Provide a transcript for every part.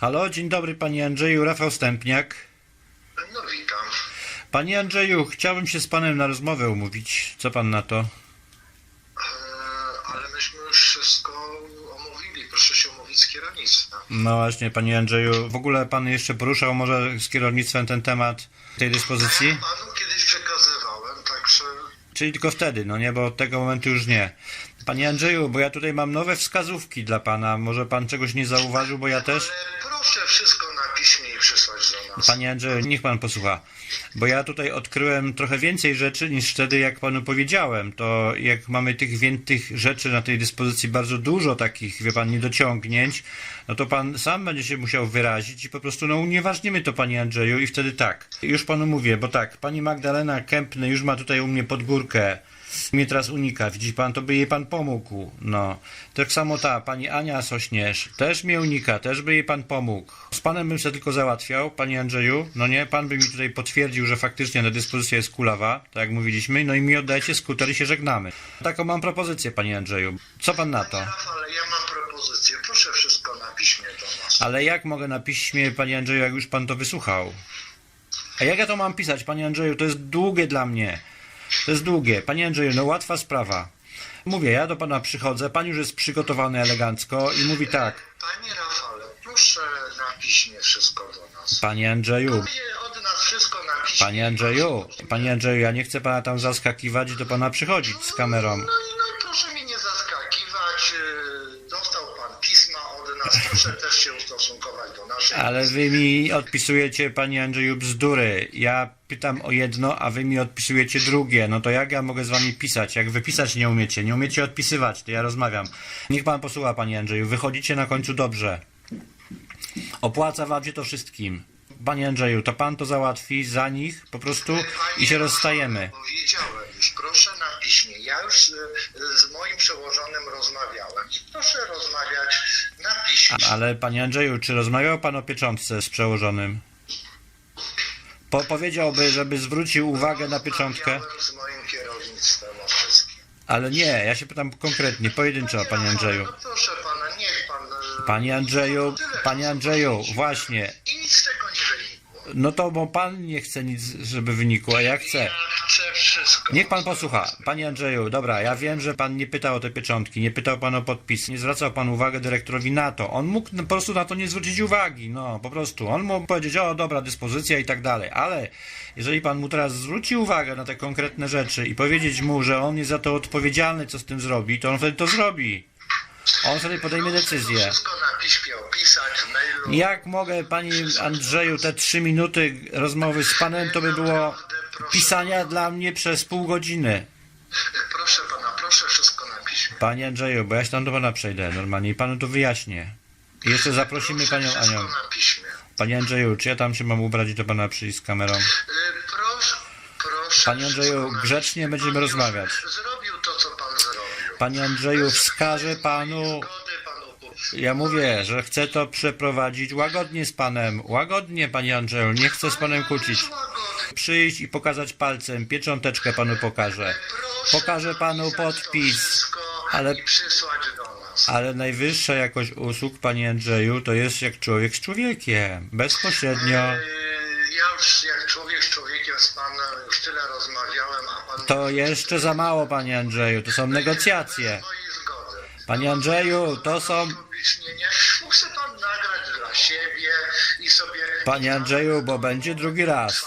Halo, dzień dobry panie Andrzeju, Rafał Stępniak. No witam. Panie Andrzeju, chciałbym się z panem na rozmowę umówić. Co pan na to? E, ale myśmy już wszystko omówili. Proszę się umówić z kierownictwem. No właśnie, panie Andrzeju, w ogóle pan jeszcze poruszał może z kierownictwem ten temat tej Ja dyspozycji? panu kiedyś przekazywałem, także Czyli tylko wtedy, no nie, bo od tego momentu już nie. Panie Andrzeju, bo ja tutaj mam nowe wskazówki dla pana. Może pan czegoś nie zauważył, bo ja też? ale proszę wszystko na piśmie i przysłać do nas. Panie Andrzeju, niech pan posłucha. Bo ja tutaj odkryłem trochę więcej rzeczy niż wtedy, jak panu powiedziałem. To jak mamy tych, tych rzeczy na tej dyspozycji bardzo dużo takich, wie pan, niedociągnięć, no to pan sam będzie się musiał wyrazić i po prostu no unieważnimy to, panie Andrzeju, i wtedy tak. Już panu mówię, bo tak, pani Magdalena Kępny już ma tutaj u mnie pod górkę. Mnie teraz unika, widzi pan, to by jej pan pomógł. No. Tak samo ta, pani Ania Sośnierz, też mnie unika, też by jej pan pomógł. Z panem bym się tylko załatwiał, panie Andrzeju, no nie, pan by mi tutaj potwierdził, że faktycznie ta dyspozycja jest kulawa, tak jak mówiliśmy, no i mi oddajcie skuter i się żegnamy. Taką mam propozycję, panie Andrzeju. Co pan na to? Panie Rafale, ja mam propozycję. Proszę wszystko na piśmie do nas. Ale jak mogę na piśmie, panie Andrzeju, jak już pan to wysłuchał? A jak ja to mam pisać, panie Andrzeju? To jest długie dla mnie. To jest długie. Panie Andrzeju, no łatwa sprawa. Mówię, ja do pana przychodzę, pan już jest przygotowany elegancko i mówi tak. Panie Rafale, proszę na piśmie wszystko do nas. Panie Andrzeju, panie Andrzeju, panie Andrzeju, ja nie chcę pana tam zaskakiwać i do pana przychodzić z kamerą. No no, proszę mi nie zaskakiwać. y, Dostał pan pisma od nas. Proszę też się ustosunkować do naszej Ale wy mi odpisujecie, panie Andrzeju, bzdury. Ja pytam o jedno, a wy mi odpisujecie drugie. No to jak ja mogę z wami pisać? Jak wy pisać nie umiecie, nie umiecie odpisywać, to ja rozmawiam. Niech pan posłucha, panie Andrzeju, wychodzicie na końcu dobrze. Opłaca wam się to wszystkim. Panie Andrzeju, to pan to załatwi za nich po prostu i się rozstajemy. Powiedziałem już, proszę na piśmie. Ja już z, z moim przełożonym rozmawiałem i proszę rozmawiać na piśmie. Ale panie Andrzeju, czy rozmawiał pan o pieczątce z przełożonym? Po, powiedziałby, żeby zwrócił uwagę na pieczątkę. Z moim kierownictwem o wszystkim. Ale nie, ja się pytam konkretnie, pojedynczo, panie Andrzeju. No proszę pana, niech pan... e, Panie Andrzeju, panie Andrzeju, właśnie. I nic z tego. No to bo pan nie chce nic, żeby wynikło, a ja chcę. Ja chcę wszystko. Niech pan posłucha. Panie Andrzeju, dobra, ja wiem, że pan nie pytał o te pieczątki, nie pytał pan o podpis, nie zwracał pan uwagi dyrektorowi na to. On mógł po prostu na to nie zwrócić uwagi, no po prostu. On mógł powiedzieć, o dobra, dyspozycja i tak dalej, ale jeżeli pan mu teraz zwróci uwagę na te konkretne rzeczy i powiedzieć mu, że on jest za to odpowiedzialny, co z tym zrobi, to on wtedy to zrobi. On wtedy podejmie decyzję. Jak mogę, panie Andrzeju, te trzy minuty rozmowy z panem, to by było pisania dla mnie przez pół godziny. Proszę pana, proszę wszystko na piśmie. Panie Andrzeju, bo ja się tam do pana przejdę normalnie i panu to wyjaśnię. I jeszcze zaprosimy panią Anią. Panie Andrzeju, czy ja tam się mam ubrać i do pana przyjść z kamerą? Y, Proszę, proszę. Panie Andrzeju, grzecznie będziemy rozmawiać to, co pan zrobił. Panie Andrzeju, wskażę panu... Ja mówię, że chcę to przeprowadzić łagodnie z panem. Łagodnie, panie Andrzeju, nie chcę z panem kłócić. Przyjść i pokazać palcem, piecząteczkę panu pokażę. Pokażę panu podpis, ale-. Ale najwyższa jakość usług, panie Andrzeju, to jest jak człowiek z człowiekiem. Bezpośrednio. Ja już człowiek z człowiekiem z panem już tyle rozmawiałem, a pan... To jeszcze za mało, panie Andrzeju, to są negocjacje. Panie Andrzeju, to są... Pan nagrać dla siebie i sobie... Panie Andrzeju, bo będzie drugi raz.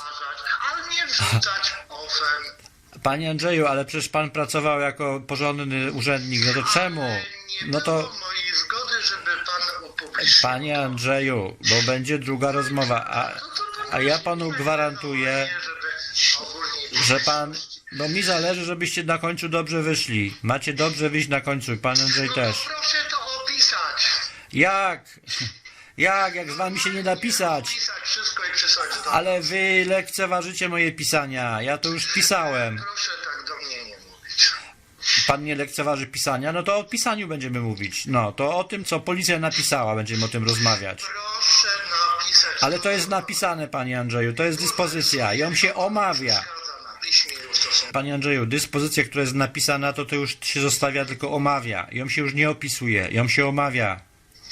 Panie Andrzeju, ale przecież pan pracował jako porządny urzędnik, no to czemu? No to, panie Andrzeju, bo będzie druga rozmowa, a, a ja panu gwarantuję, że pan... No mi zależy, żebyście na końcu dobrze wyszli. Macie dobrze wyjść na końcu, pan Andrzej No też. proszę to opisać. Jak? Jak? Jak z wami się nie da pisać? Wszystko i przysłać do Ale wy lekceważycie moje pisania. Ja to już pisałem. Proszę tak do mnie nie mówić. Pan nie lekceważy pisania? No to o pisaniu będziemy mówić. No, to o tym, co policja napisała, będziemy o tym rozmawiać. Proszę napisać. Ale to jest napisane, panie Andrzeju, to jest dyspozycja. Ją się omawia. Zgadza na piśmie i ustosunkowanie. Panie Andrzeju, dyspozycja, która jest napisana, to to już się zostawia, tylko omawia. Ją się już nie opisuje, ją się omawia.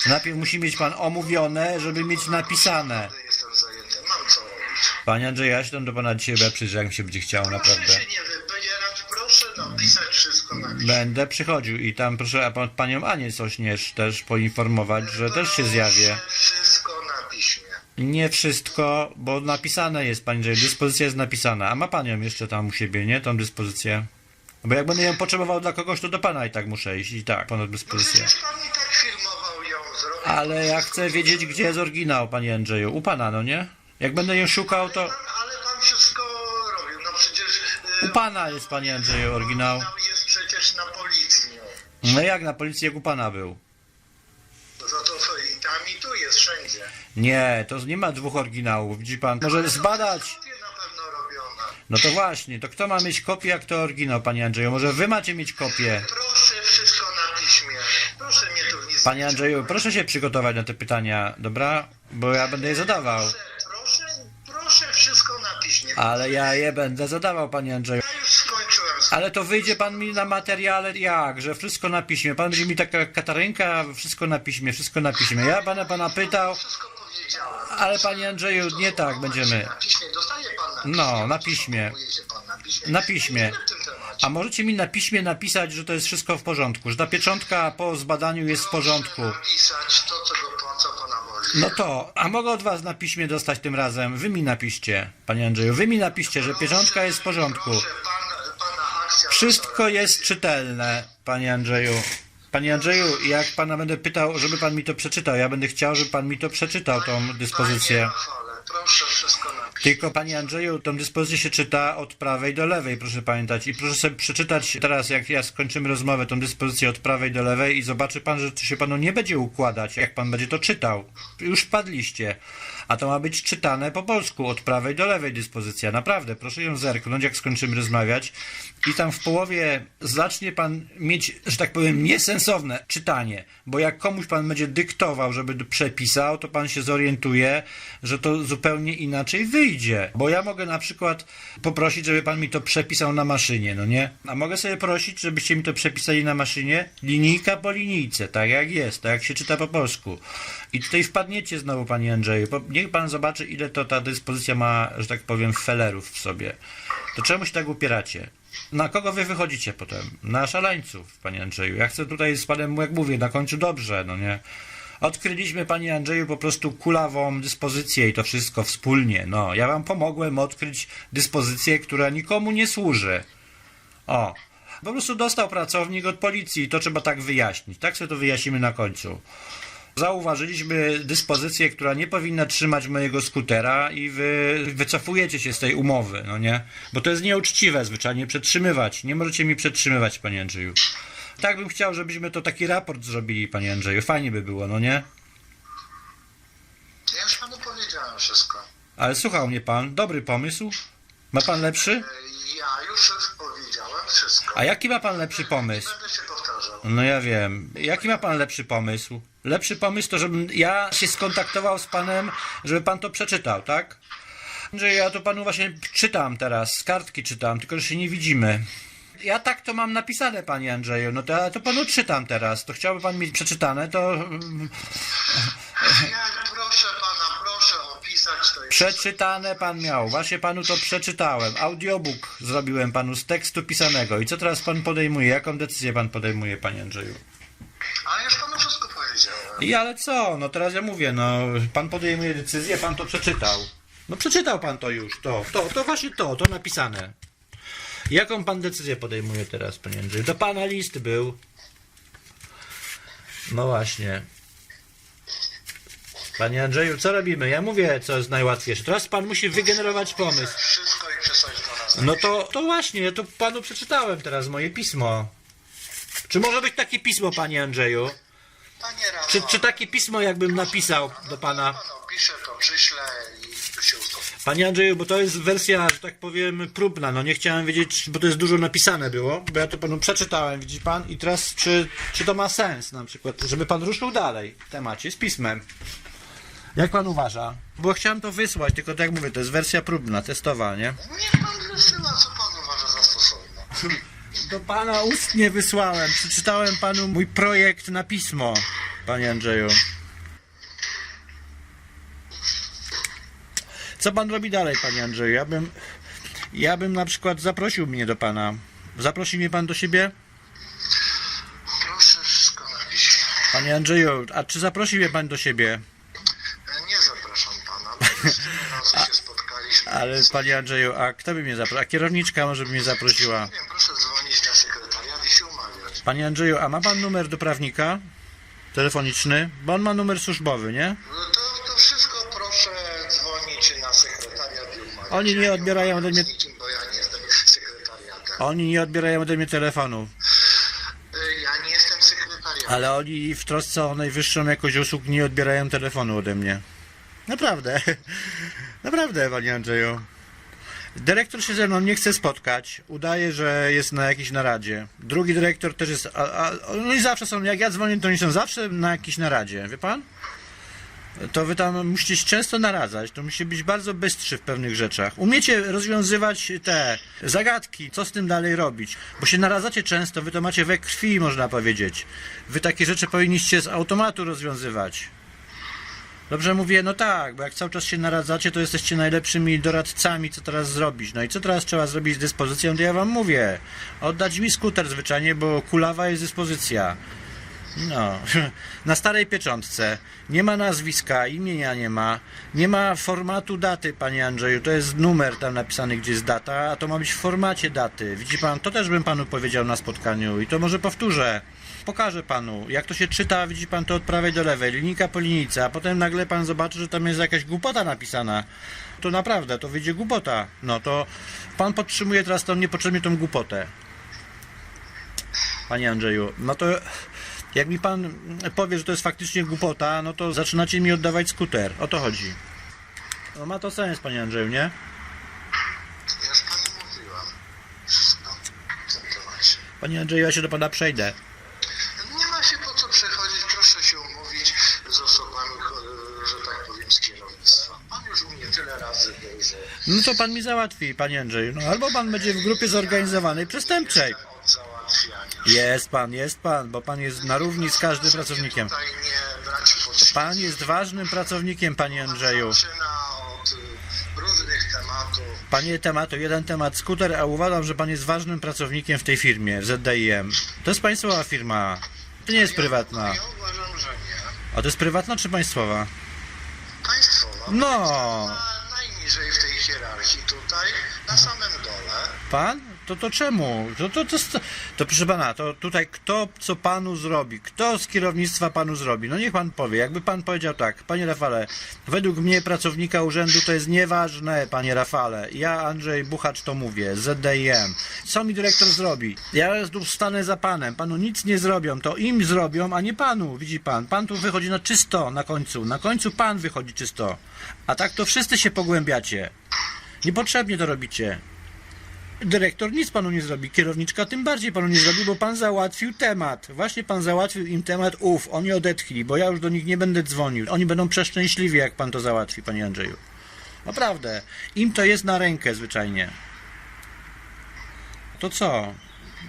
Najpierw musi mieć pan omówione, żeby mieć napisane. Naprawdę Jestem zajęty, mam co robić. Panie Andrzeju, ja się tam do pana dzisiaj będę przyjrzeć, jak mi się będzie chciało, Proszę naprawdę. się nie wybierać, proszę napisać wszystko na piśmie. Będę przychodził i tam proszę a pan, panią Anię Sośnierz też poinformować, że też się zjawię. Proszę. Nie wszystko, bo napisane jest, panie Andrzeju, dyspozycja jest napisana. A ma pan ją jeszcze tam u siebie, nie? Tą dyspozycję. Bo jak będę ją potrzebował dla kogoś, to do pana i tak muszę iść. I tak, ponad dyspozycję. przecież pan i tak filmował ją, zrobił. Ale ja chcę wiedzieć, gdzie jest oryginał, panie Andrzeju. U pana, no nie? Jak będę ją szukał, to... Pan, ale pan wszystko robił, no przecież... y, U pana jest, panie Andrzeju, oryginał. Oryginał jest przecież na policji, no. No jak na policji, jak u pana był? Nie, to nie ma dwóch oryginałów. Widzi pan, może zbadać. No to właśnie, to kto ma mieć kopię, jak to oryginał, panie Andrzeju? Może wy macie mieć kopię? Proszę wszystko na piśmie. Proszę mnie tu w nic Panie nie Andrzeju, proszę się przygotować na te pytania, dobra? Bo ja będę je zadawał. Proszę, proszę, proszę wszystko na piśmie. Ale ja je będę zadawał, panie Andrzeju. Ja już skończyłem. Ale to wyjdzie pan mi na materiale jak, że wszystko na piśmie. Pan będzie mi taka Katarynka, wszystko na piśmie, wszystko na piśmie. Ja będę pana pytał, Wszystko ale panie Andrzeju, nie tak będziemy. No, na piśmie. Na piśmie. A możecie mi na piśmie napisać, że to jest wszystko w porządku, że ta pieczątka po zbadaniu jest w porządku. No to, a mogę od was na piśmie dostać tym razem? Wy mi napiszcie, panie Andrzeju, wy mi napiszcie, że pieczątka jest w porządku. Wszystko jest czytelne, panie Andrzeju. Panie Andrzeju, jak pana będę pytał, żeby pan mi to przeczytał, ja będę chciał, żeby pan mi to przeczytał, tą dyspozycję. Proszę wszystko napisać. Tylko, panie Andrzeju, tą dyspozycję się czyta od prawej do lewej, proszę pamiętać. I proszę sobie przeczytać teraz, jak ja skończymy rozmowę, tą dyspozycję od prawej do lewej i zobaczy pan, że to się panu nie będzie układać, jak pan będzie to czytał. Już wpadliście. A to ma być czytane po polsku, od prawej do lewej dyspozycja. Naprawdę, proszę ją zerknąć, jak skończymy rozmawiać. I tam w połowie zacznie pan mieć, że tak powiem, niesensowne czytanie. Bo jak komuś pan będzie dyktował, żeby przepisał, to pan się zorientuje, że to zupełnie inaczej wyjdzie. Bo ja mogę na przykład poprosić, żeby pan mi to przepisał na maszynie, no nie? A mogę sobie prosić, żebyście mi to przepisali na maszynie linijka po linijce, tak jak jest, tak jak się czyta po polsku. I tutaj wpadniecie znowu, panie Andrzeju. Niech pan zobaczy, ile to ta dyspozycja ma, że tak powiem, felerów w sobie. To czemu się tak upieracie? Na kogo wy wychodzicie potem? Na szaleńców, panie Andrzeju. Ja chcę tutaj z panem, jak mówię, na końcu dobrze, no nie? Odkryliśmy, panie Andrzeju, po prostu kulawą dyspozycję i to wszystko wspólnie. No, ja wam pomogłem odkryć dyspozycję, która nikomu nie służy. O, po prostu dostał pracownik od policji i to trzeba tak wyjaśnić. Tak sobie to wyjaśnimy na końcu. Zauważyliśmy dyspozycję, która nie powinna trzymać mojego skutera i wy wycofujecie się z tej umowy, no nie? Bo to jest nieuczciwe zwyczajnie przetrzymywać. Nie możecie mi przetrzymywać, panie Andrzeju. Tak bym chciał, żebyśmy to taki raport zrobili, panie Andrzeju. Fajnie by było, no nie? Ja już panu powiedziałem wszystko. Ale słuchał mnie pan. Dobry pomysł. Ma pan lepszy? E, Ja już powiedziałem wszystko. A jaki ma pan lepszy pomysł? Będę się powtarzał. No ja wiem. Jaki ma pan lepszy pomysł? Lepszy pomysł to, żebym ja się skontaktował z panem, żeby pan to przeczytał, tak? Że ja to panu właśnie czytam teraz, z kartki czytam, tylko że się nie widzimy. Ja tak to mam napisane, panie Andrzeju, no to ja to panu czytam teraz. To chciałby pan mieć przeczytane, to Ja proszę pana, proszę opisać to przeczytane pan miał. Właśnie panu to przeczytałem. Audiobook zrobiłem panu z tekstu pisanego. I co teraz pan podejmuje? Jaką decyzję pan podejmuje, panie Andrzeju? Ale już. I ale co? No teraz ja mówię, no pan podejmuje decyzję, pan to przeczytał. No przeczytał pan to już, to, to, to właśnie to, to napisane. Jaką pan decyzję podejmuje teraz, panie Andrzeju? To pana list był. No właśnie. Panie Andrzeju, co robimy? Ja mówię, co jest najłatwiejsze. Teraz pan musi wygenerować pomysł. Wszystko i przesłać do nas. No to, to właśnie, ja to panu przeczytałem teraz moje pismo. Czy może być takie pismo, panie Andrzeju? Czy, czy takie pismo jakbym napisał do pana? pan opisze, to przyślę i tu się uspokoi. Panie Andrzeju, bo to jest wersja, że tak powiem, próbna. No nie chciałem wiedzieć, bo to jest dużo napisane było, bo ja to panu przeczytałem, widzi pan, i teraz czy, czy to ma sens na przykład, żeby pan ruszył dalej w temacie z pismem. Jak pan uważa? Bo chciałem to wysłać, tylko tak jak mówię, to jest wersja próbna, testowa, nie? Niech pan wysyła, co pan uważa za stosowne. do pana ustnie wysłałem. Przeczytałem panu mój projekt na pismo, panie Andrzeju. Co pan robi dalej, panie Andrzeju? Ja bym, ja bym na przykład zaprosił mnie do pana. Zaprosi mnie pan do siebie? Proszę wszystko. Panie Andrzeju, a czy zaprosi mnie pan do siebie? Nie zapraszam pana, bo już razy się spotkaliśmy. Ale panie Andrzeju, a kto by mnie zaprosił? A kierowniczka może by mnie zaprosiła? Nie, proszę Panie Andrzeju, a ma pan numer do prawnika? Telefoniczny? Bo on ma numer służbowy, nie? No to, to wszystko proszę dzwonić na sekretariat i. Oni nie odbierają ode mnie- Z nikim, bo ja nie jestem sekretariatem. Oni nie odbierają ode mnie telefonu, E, Ja nie jestem sekretariatem. ale oni w trosce o najwyższą jakość usług nie odbierają telefonu ode mnie. Naprawdę. Naprawdę, panie Andrzeju. Dyrektor się ze mną nie chce spotkać. Udaje, że jest na jakiejś naradzie. Drugi dyrektor też jest. A, a, oni zawsze są, jak ja dzwonię, to oni są zawsze na jakiejś naradzie. Wie pan? To wy tam musicie się często naradzać. To musicie być bardzo bystrzy w pewnych rzeczach. Umiecie rozwiązywać te zagadki, co z tym dalej robić. Bo się naradzacie często, wy to macie we krwi, można powiedzieć. Wy takie rzeczy powinniście z automatu rozwiązywać. Dobrze mówię, no tak, bo jak cały czas się naradzacie, to jesteście najlepszymi doradcami, co teraz zrobić. No i co teraz trzeba zrobić z dyspozycją, to ja wam mówię. Oddać mi skuter zwyczajnie, bo kulawa jest dyspozycja. No, na starej pieczątce nie ma nazwiska, imienia nie ma, nie ma formatu daty, panie Andrzeju. To jest numer tam napisany, gdzie jest data, a to ma być w formacie daty. Widzi pan, to też bym panu powiedział na spotkaniu i to może powtórzę. Pokażę panu, jak to się czyta, widzi pan to od prawej do lewej, linijka po linijce, a potem nagle pan zobaczy, że tam jest jakaś głupota napisana. To naprawdę, to wyjdzie głupota. No to pan podtrzymuje teraz tą niepotrzebnie tą głupotę. Panie Andrzeju, no to jak mi pan powie, że to jest faktycznie głupota, no to zaczynacie mi oddawać skuter. O to chodzi. No ma to sens, panie Andrzeju, nie? Ja już panu mówiłam. Wszystko. Panie Andrzeju, ja się do pana przejdę. Nie ma się po co przechodzić, proszę się umówić z osobami, cho- że tak powiem, z kierownictwa. Pan już u mnie tyle razy był, że No to pan mi załatwi, panie Andrzeju. No albo pan będzie w grupie zorganizowanej przestępczej. Jest pan, jest pan, bo pan jest na równi z każdym pracownikiem. Pan jest ważnym pracownikiem, panie Andrzeju. Zaczyna od różnych tematów. Panie tematu, jeden temat skuter, a uważam, że pan jest ważnym pracownikiem w tej firmie, w ZDIM. To jest państwowa firma. To nie jest prywatna. Ja uważam, że nie. A to jest prywatna czy państwowa? Państwowa. No. Na, najniżej w tej hierarchii tutaj, na samym dole. Pan? To to czemu? To, to, to, to, to proszę pana, to tutaj kto co panu zrobi? Kto z kierownictwa panu zrobi? No niech pan powie. Jakby pan powiedział tak, panie Rafale, według mnie pracownika urzędu to jest nieważne, panie Rafale. Ja, Andrzej Buchacz, to mówię, ZDIM. Co mi dyrektor zrobi? Ja tu stanę za panem. Panu nic nie zrobią. To im zrobią, a nie panu. Widzi pan? Pan tu wychodzi na czysto na końcu. Na końcu pan wychodzi czysto. A tak to wszyscy się pogłębiacie. Niepotrzebnie to robicie. Dyrektor nic panu nie zrobi, kierowniczka tym bardziej panu nie zrobi, bo pan załatwił temat. Właśnie pan załatwił im temat ów, oni odetchli, bo ja już do nich nie będę dzwonił. Oni będą przeszczęśliwi, jak pan to załatwi, panie Andrzeju. Naprawdę. Im to jest na rękę zwyczajnie. To co?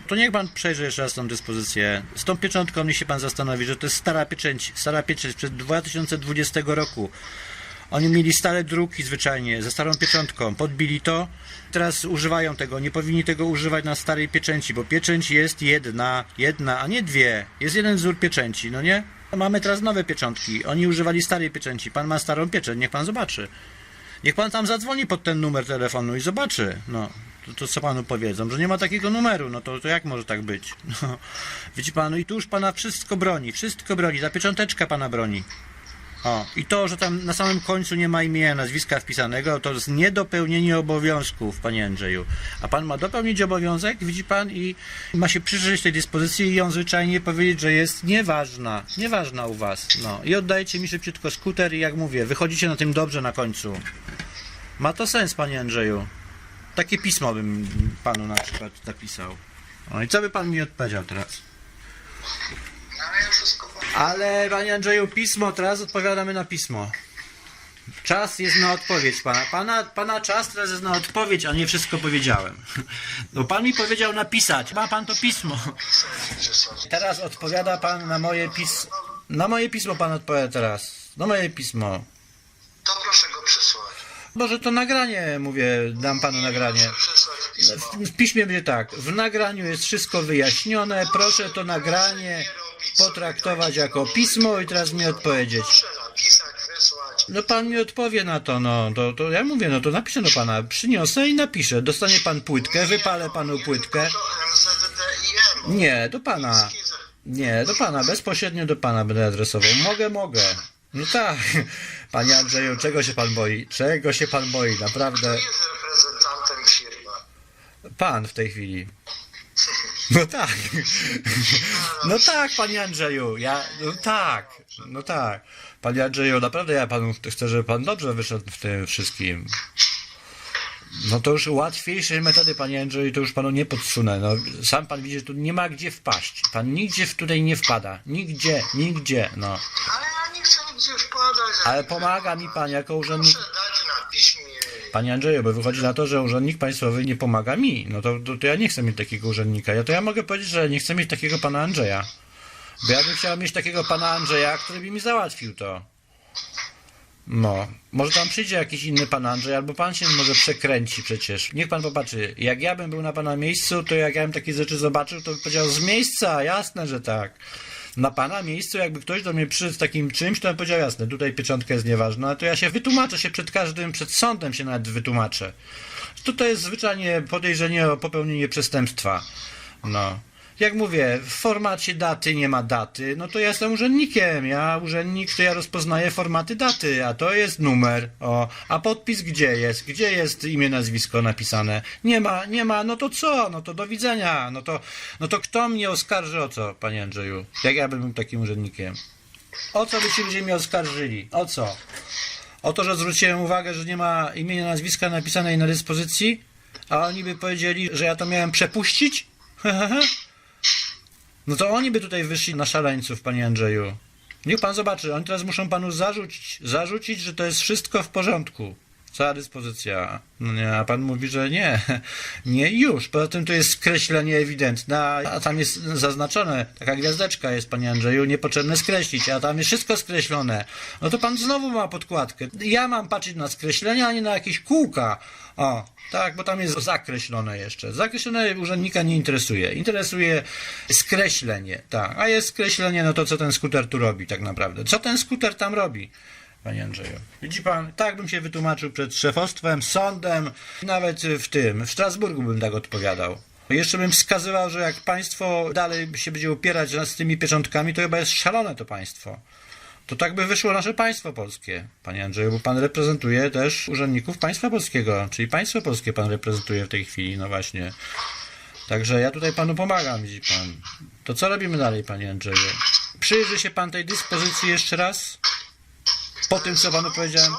To niech pan przejrzy jeszcze raz tą dyspozycję. Z tą pieczątką niech się pan zastanowi, że to jest stara pieczęć, stara pieczęć przed 2020 roku. Oni mieli stare druki zwyczajnie, ze starą pieczątką, podbili to, teraz używają tego, nie powinni tego używać na starej pieczęci, bo pieczęć jest jedna, jedna, a nie dwie. Jest jeden wzór pieczęci, no nie? Mamy teraz nowe pieczątki, oni używali starej pieczęci, pan ma starą pieczęć, niech pan zobaczy. Niech pan tam zadzwoni pod ten numer telefonu i zobaczy, no. To, to co panu powiedzą, że nie ma takiego numeru, no to, to jak może tak być? No. Widzi pan, no i tu już pana wszystko broni, wszystko broni, ta piecząteczka pana broni. O, i to, że tam na samym końcu nie ma imienia, nazwiska wpisanego, to jest niedopełnienie obowiązków, panie Andrzeju. A pan ma dopełnić obowiązek, widzi pan, i ma się przyjrzeć tej dyspozycji i ją zwyczajnie powiedzieć, że jest nieważna, nieważna u was. No, i oddajecie mi szybciutko skuter i jak mówię, wychodzicie na tym dobrze na końcu. Ma to sens, panie Andrzeju. Takie pismo bym panu na przykład zapisał. O, i co by pan mi odpowiedział teraz? No ja wszystko. Ale panie Andrzeju, pismo, teraz odpowiadamy na pismo. Czas jest na odpowiedź pana. pana. Pana czas teraz jest na odpowiedź, a nie wszystko powiedziałem. No pan mi powiedział napisać. Ma pan to pismo. Teraz odpowiada pan na moje pismo. Na moje pismo pan odpowiada teraz. Na moje pismo. To proszę go przesłać. Może to nagranie, mówię, dam panu nagranie. W piśmie będzie tak, w nagraniu jest wszystko wyjaśnione, proszę to nagranie potraktować jako pismo i teraz mi odpowiedzieć. No pan mi odpowie na to, no, to, to ja mówię, no to napiszę do pana, przyniosę i napiszę. Dostanie pan płytkę, wypalę panu płytkę. Nie, do pana. Nie, do pana, bezpośrednio do pana będę adresował. Mogę, mogę. No tak. Panie Andrzeju, czego się pan boi? Czego się pan boi, naprawdę? Pan w tej chwili. No tak. No tak, panie Andrzeju, ja, no tak, no tak. Panie Andrzeju, naprawdę ja panu chcę, żeby pan dobrze wyszedł w tym wszystkim. No to już łatwiejsze metody, panie Andrzeju, to już panu nie podsunę. No, sam pan widzi, że tu nie ma gdzie wpaść. Pan nigdzie w- tutaj nie wpada. Nigdzie, nigdzie, no. Ale ja nie chcę nigdzie wpadać. Ale pomaga mi pan jako urzędnik. Proszę. Panie Andrzeju, bo wychodzi na to, że urzędnik państwowy nie pomaga mi. No to, to, to ja nie chcę mieć takiego urzędnika. Ja to ja mogę powiedzieć, że nie chcę mieć takiego pana Andrzeja. Bo ja bym chciał mieć takiego pana Andrzeja, który by mi załatwił to. No, może tam przyjdzie jakiś inny pan Andrzej, albo pan się może przekręci przecież. Niech pan popatrzy, jak ja bym był na pana miejscu, to jak ja bym takie rzeczy zobaczył, to bym powiedział z miejsca, jasne, że tak. Na pana miejscu, jakby ktoś do mnie przyszedł z takim czymś, to bym powiedział jasne, tutaj pieczątka jest nieważna, to ja się wytłumaczę się przed każdym, przed sądem się nawet wytłumaczę. To to jest zwyczajnie podejrzenie o popełnienie przestępstwa. No. Jak mówię, w formacie daty nie ma daty, no to ja jestem urzędnikiem. Ja urzędnik, to ja rozpoznaję formaty daty, a to jest numer. O, a podpis gdzie jest? Gdzie jest imię, nazwisko napisane? Nie ma, nie ma, no to co? No to do widzenia. No to, no to kto mnie oskarży o co, panie Andrzeju? Jak ja bym był takim urzędnikiem? O co by ci ludzie mnie oskarżyli? O co? O to, że zwróciłem uwagę, że nie ma imienia, nazwiska napisanej na dyspozycji, a oni by powiedzieli, że ja to miałem przepuścić? No to oni by tutaj wyszli na szaleńców, panie Andrzeju. Niech pan zobaczy, oni teraz muszą panu zarzucić, zarzucić, że to jest wszystko w porządku. Cała dyspozycja. No nie, a pan mówi, że nie. Nie już. Poza tym to jest skreślenie ewidentne, a tam jest zaznaczone, taka gwiazdeczka jest, panie Andrzeju, niepotrzebne skreślić, a tam jest wszystko skreślone. No to pan znowu ma podkładkę. Ja mam patrzeć na skreślenia, a nie na jakieś kółka. O, tak, bo tam jest zakreślone jeszcze. Zakreślone urzędnika nie interesuje. Interesuje skreślenie, tak. A jest skreślenie, no to co ten skuter tu robi tak naprawdę? Co ten skuter tam robi? Panie Andrzeju. Widzi pan, tak bym się wytłumaczył przed szefostwem, sądem, nawet w tym, w Strasburgu bym tak odpowiadał. Jeszcze bym wskazywał, że jak państwo dalej się będzie upierać z tymi pieczątkami, to chyba jest szalone to państwo. To tak by wyszło nasze państwo polskie, panie Andrzeju, bo pan reprezentuje też urzędników państwa polskiego, czyli państwo polskie pan reprezentuje w tej chwili, no właśnie. Także ja tutaj panu pomagam, widzi pan. To co robimy dalej, panie Andrzeju? Przyjrzy się pan tej dyspozycji jeszcze raz? Po tym, co panu powiedziałem?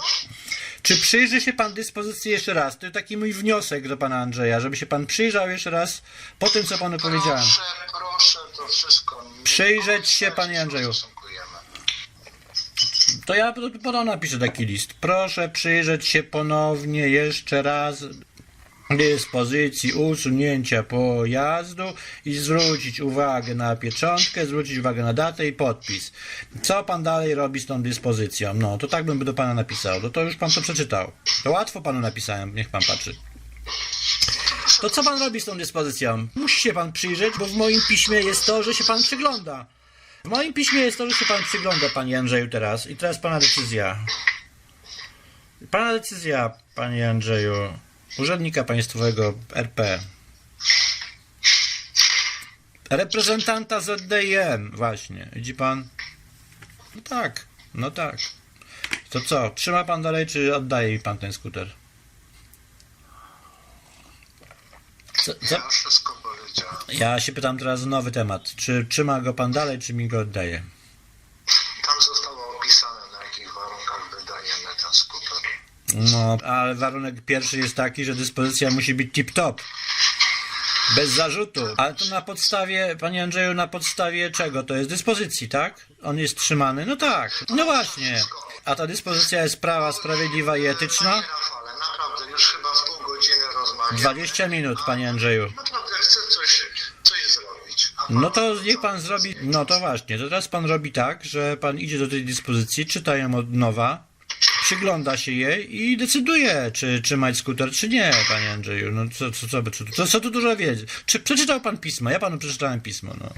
Czy przyjrzy się pan dyspozycji jeszcze raz? To taki mój wniosek do pana Andrzeja, żeby się pan przyjrzał jeszcze raz po tym, co panu powiedziałem. Proszę, proszę, to wszystko. Przyjrzeć się, panie Andrzeju. To ja ponownie napiszę taki list. Proszę przyjrzeć się ponownie jeszcze raz dyspozycji usunięcia pojazdu i zwrócić uwagę na pieczątkę, zwrócić uwagę na datę i podpis. Co pan dalej robi z tą dyspozycją? No, to tak bym do pana napisał. No to już pan to przeczytał. To łatwo panu napisałem, niech pan patrzy. To co pan robi z tą dyspozycją? Musi się pan przyjrzeć, bo w moim piśmie jest to, że się pan przygląda. W moim piśmie jest to, że się pan przygląda, panie Andrzeju, teraz. I teraz pana decyzja. Pana decyzja, panie Andrzeju. Urzędnika Państwowego RP. Reprezentanta ZDIM, właśnie. Widzi pan? No tak, no tak. To co, trzyma pan dalej, czy oddaje mi pan ten skuter? Co, co? Ja wszystko powiedziałem. Ja się pytam teraz o nowy temat. Czy trzyma go pan dalej, czy mi go oddaje? Tam zostało opisane, na jakich warunkach wydajemy ten skuter. No, ale warunek pierwszy jest taki, że dyspozycja musi być tip-top. Bez zarzutu. Ale to na podstawie, panie Andrzeju, na podstawie czego? To jest dyspozycji, tak? On jest trzymany? No tak. No właśnie. A ta dyspozycja jest prawa, sprawiedliwa i etyczna? Naprawdę, już chyba z pół godziny rozmawiamy. 20 minut, panie Andrzeju. Naprawdę chcę coś, No to niech pan zrobi. No to właśnie. To teraz pan robi tak, że pan idzie do tej dyspozycji, czyta ją od nowa, przygląda się jej i decyduje, czy trzymać skuter, czy nie, panie Andrzeju. No co, co, co, co, co, co tu dużo wiedzieć? Czy przeczytał pan pismo? Ja panu przeczytałem pismo, no.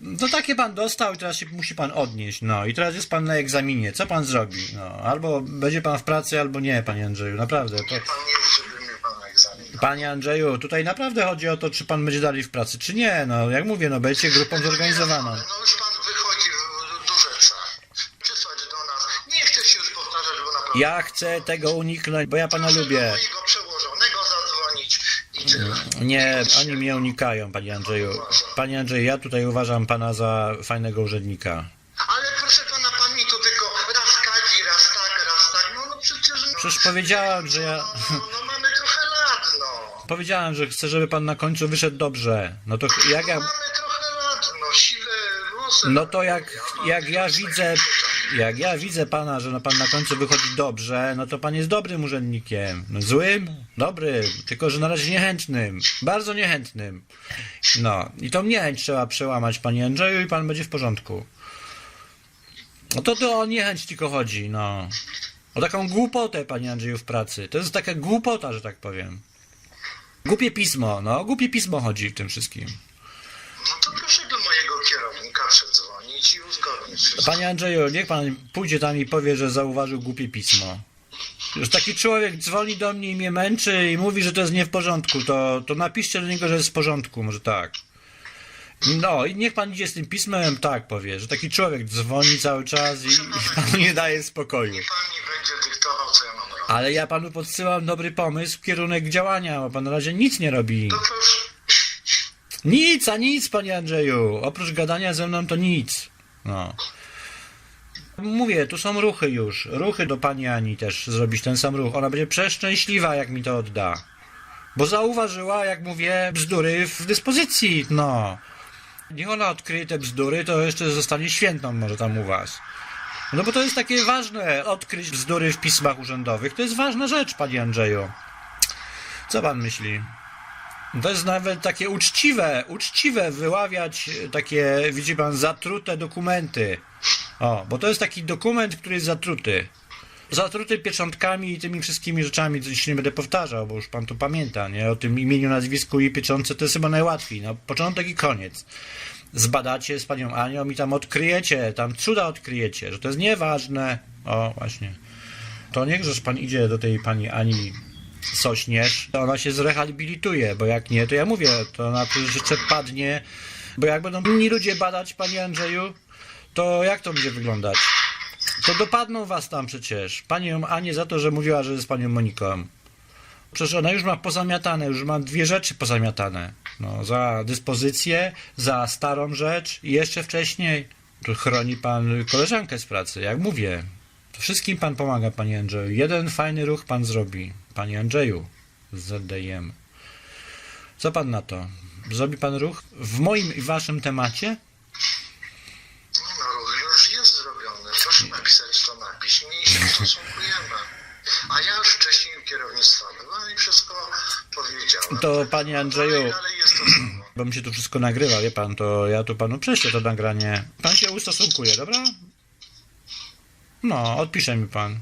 No takie pan dostał i teraz się musi pan odnieść, no. I teraz jest pan na egzaminie. Co pan zrobi? No, albo będzie pan w pracy, albo nie, panie Andrzeju, naprawdę. To... Pan nie jest, żeby mnie pan na egzamin. Panie Andrzeju, tutaj naprawdę chodzi o to, czy pan będzie dalej w pracy, czy nie. No, jak mówię, no będziecie grupą zorganizowaną. No już pan wychodzi do rzeca. Przysłać do nas. Nie chcę się już powtarzać, bo naprawdę... Ja chcę tego uniknąć, bo ja pana Proszę do lubię. mojego przełożonego zadzwonić i tyle. Nie, oni mnie unikają, panie Andrzeju. Panie Andrzeju, ja tutaj uważam pana za fajnego urzędnika. Ale proszę pana, pan mi tu tylko raz kadzi, raz tak, raz tak. No, no przecież... No, Przecież powiedziałem, że ja... No, no mamy trochę lat, no. Powiedziałem, że chcę, żeby pan na końcu wyszedł dobrze. No to jak ja... Mamy trochę lat, no siłę włosy. No to jak, jak ja widzę, jak ja widzę pana, że no pan na końcu wychodzi dobrze, no to pan jest dobrym urzędnikiem. No złym? Dobrym, tylko że na razie niechętnym. Bardzo niechętnym. No i tą niechęć trzeba przełamać, panie Andrzeju, i pan będzie w porządku. No to to o niechęć tylko chodzi, no. O taką głupotę, panie Andrzeju, w pracy. To jest taka głupota, że tak powiem. Głupie pismo, no, głupie pismo chodzi w tym wszystkim. No to proszę do mojego kierownika przedzwonić i uzgodnić wszystko. Panie Andrzeju, niech pan pójdzie tam i powie, że zauważył głupie pismo. Już taki człowiek dzwoni do mnie i mnie męczy i mówi, że to jest nie w porządku, to, to napiszcie do niego, że jest w porządku, może tak. No i niech pan idzie z tym pismem, tak powie, że taki człowiek dzwoni cały czas i, i panu nie daje spokoju. Niech pan mi będzie dyktował, co ja mam. Ale ja panu podsyłam dobry pomysł, kierunek działania, bo pan na razie nic nie robi. To proszę. Nic, a nic, panie Andrzeju. Oprócz gadania ze mną to nic. No. Mówię, tu są ruchy już. Ruchy do pani Ani też zrobić ten sam ruch. Ona będzie przeszczęśliwa, jak mi to odda. Bo zauważyła, jak mówię, bzdury w dyspozycji. No. Niech ona odkryje te bzdury, to jeszcze zostanie świętą może tam u was. No bo to jest takie ważne, odkryć bzdury w pismach urzędowych. To jest ważna rzecz, panie Andrzeju. Co pan myśli? To jest nawet takie uczciwe, uczciwe wyławiać takie, widzi pan, zatrute dokumenty. O, bo to jest taki dokument, który jest zatruty. Zatruty pieczątkami i tymi wszystkimi rzeczami, co się nie będę powtarzał, bo już pan to pamięta, nie? O tym imieniu, nazwisku i pieczątce to jest chyba najłatwiej. No, początek i koniec. Zbadacie z panią Anią i tam odkryjecie, tam cuda odkryjecie, że to jest nieważne. O, właśnie. To niechżeż pan idzie do tej pani Ani Sośnierz, to ona się zrehabilituje, bo jak nie, to ja mówię, to przecież jeszcze padnie, bo jak będą inni ludzie badać, panie Andrzeju, to jak to będzie wyglądać? To dopadną was tam przecież. Panią Anię za to, że mówiła, że jest panią Moniką. Przecież ona już ma pozamiatane, już ma dwie rzeczy pozamiatane. No, za dyspozycję, za starą rzecz i jeszcze wcześniej. Chroni pan koleżankę z pracy, jak mówię. Wszystkim pan pomaga, panie Andrzeju. Jeden fajny ruch pan zrobi. Panie Andrzeju, ZDM. Co pan na to? Zrobi pan ruch w moim i waszym temacie? Nie no, ruch już jest zrobiony. Proszę napisać to napis. My się stosunkujemy. A ja już wcześniej u kierownictwa byłem i wszystko powiedziałem. To, panie Andrzeju- No. Bo mi się tu wszystko nagrywa, wie pan, to ja tu panu prześlę to nagranie. Pan się ustosunkuje, dobra? No, odpisze mi pan.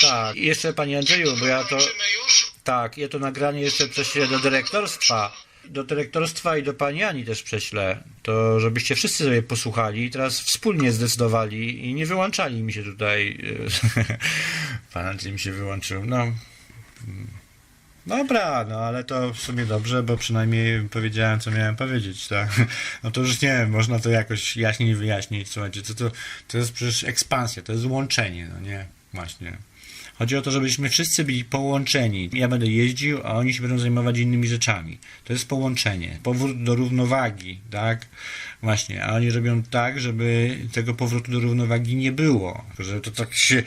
Tak, i jeszcze panie Andrzeju, bo ja to... Tak, ja to nagranie jeszcze prześlę do dyrektorstwa. Do dyrektorstwa i do pani Ani też prześlę. To żebyście wszyscy sobie posłuchali i teraz wspólnie zdecydowali i nie wyłączali mi się tutaj. Pan Andrzej mi się wyłączył. No. Dobra, no ale to w sumie dobrze, bo przynajmniej powiedziałem, co miałem powiedzieć, tak? No to już nie wiem, można to jakoś jaśniej wyjaśnić. Słuchajcie, to, to, to jest przecież ekspansja, to jest łączenie, no nie? Właśnie. Chodzi o to, żebyśmy wszyscy byli połączeni. Ja będę jeździł, a oni się będą zajmować innymi rzeczami. To jest połączenie, powrót do równowagi, tak? Właśnie, a oni robią tak, żeby tego powrotu do równowagi nie było. Że to tak się,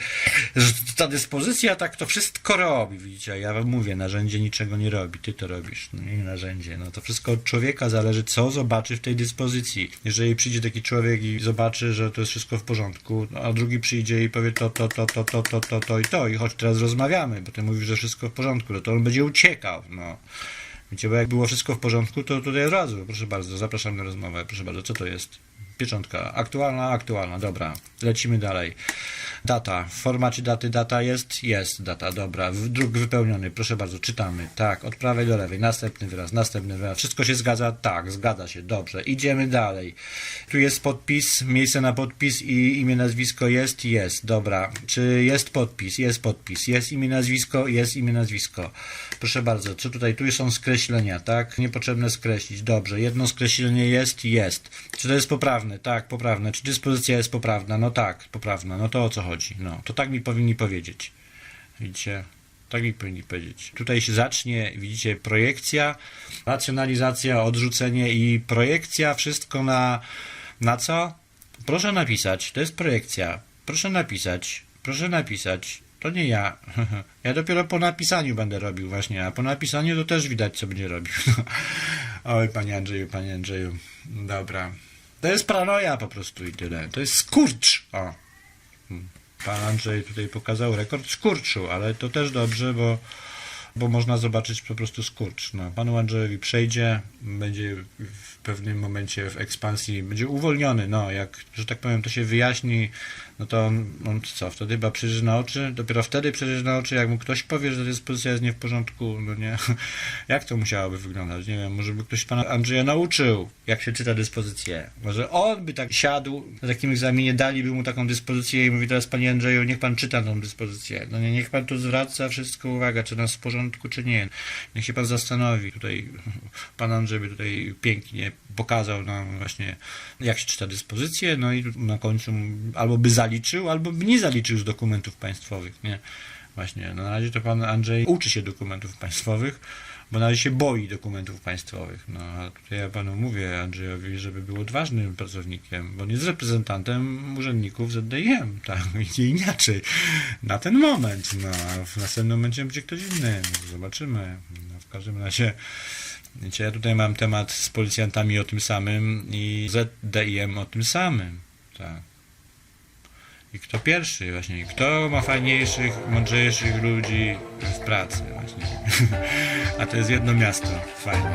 że ta dyspozycja tak to wszystko robi, widzicie? Ja wam mówię, narzędzie niczego nie robi, ty to robisz, no nie narzędzie. No to wszystko od człowieka zależy, co zobaczy w tej dyspozycji. Jeżeli przyjdzie taki człowiek i zobaczy, że to jest wszystko w porządku, a drugi przyjdzie i powie to, to, to, to, to, to, to, to i to i choć teraz rozmawiamy, bo ty mówisz, że wszystko w porządku, no to on będzie uciekał, no. Wiecie, bo jak było wszystko w porządku, to tutaj od razu, proszę bardzo, zapraszam na rozmowę, proszę bardzo, co to jest? Pieczątka. Aktualna, aktualna, dobra. Lecimy dalej. Data. W formacie daty data jest? Jest data, dobra. Druk wypełniony, proszę bardzo, czytamy. Tak, od prawej do lewej. Następny wyraz, następny wyraz. Wszystko się zgadza? Tak, zgadza się, dobrze. Idziemy dalej. Tu jest podpis, miejsce na podpis i imię, nazwisko jest? Jest, dobra. Czy jest podpis? Jest podpis. Jest imię, nazwisko? Jest imię, nazwisko. Proszę bardzo, co tutaj? Tu są skreślenia, tak? Niepotrzebne skreślić. Dobrze, jedno skreślenie jest? Jest. Czy to jest poprawne? Tak, poprawne. Czy dyspozycja jest poprawna? No tak, poprawna. No to o co chodzi? No, to tak mi powinni powiedzieć. Widzicie? Tak mi powinni powiedzieć. Tutaj się zacznie, widzicie, projekcja, racjonalizacja, odrzucenie i projekcja, wszystko na, na co? Proszę napisać, to jest projekcja. Proszę napisać, proszę napisać. To nie ja. Ja dopiero po napisaniu będę robił właśnie, a po napisaniu to też widać, co będzie robił. Oj, panie Andrzeju, panie Andrzeju. Dobra. To jest paranoja po prostu i tyle. To jest skurcz. O. Hmm. Pan Andrzej tutaj pokazał rekord skurczu, ale to też dobrze, bo, bo można zobaczyć po prostu skurcz. No, panu Andrzejowi przejdzie, będzie w pewnym momencie w ekspansji, będzie uwolniony, no, jak, że tak powiem, to się wyjaśni, no to on, on co, wtedy chyba przejrzy na oczy? Dopiero wtedy przejrzy na oczy, jak mu ktoś powie, że dyspozycja jest nie w porządku, no nie? Jak to musiałoby wyglądać? Nie wiem, może by ktoś pana Andrzeja nauczył, jak się czyta dyspozycję. Może on by tak siadł na takim egzaminie, daliby mu taką dyspozycję i mówi teraz, panie Andrzeju, niech pan czyta tą dyspozycję. No nie, niech pan tu zwraca wszystko uwagę, czy nas w porządku, czy nie. Niech się pan zastanowi. Tutaj pan Andrzej by tutaj pięknie pokazał nam właśnie, jak się czyta dyspozycję, no i na końcu albo by zaliczył, albo by nie zaliczył z dokumentów państwowych, nie? Właśnie, no na razie to pan Andrzej uczy się dokumentów państwowych, bo na razie się boi dokumentów państwowych. No a tutaj ja panu mówię Andrzejowi, żeby był odważnym pracownikiem, bo nie jest reprezentantem urzędników ZDIM, tak, idzie inaczej. Na ten moment, no a w następnym momencie będzie ktoś inny, no, zobaczymy. No, w każdym razie Wiecie, ja tutaj mam temat z policjantami o tym samym i ZDIM o tym samym. Tak. I kto pierwszy właśnie? Kto ma fajniejszych, mądrzejszych ludzi w pracy właśnie? A to jest jedno miasto. Fajne.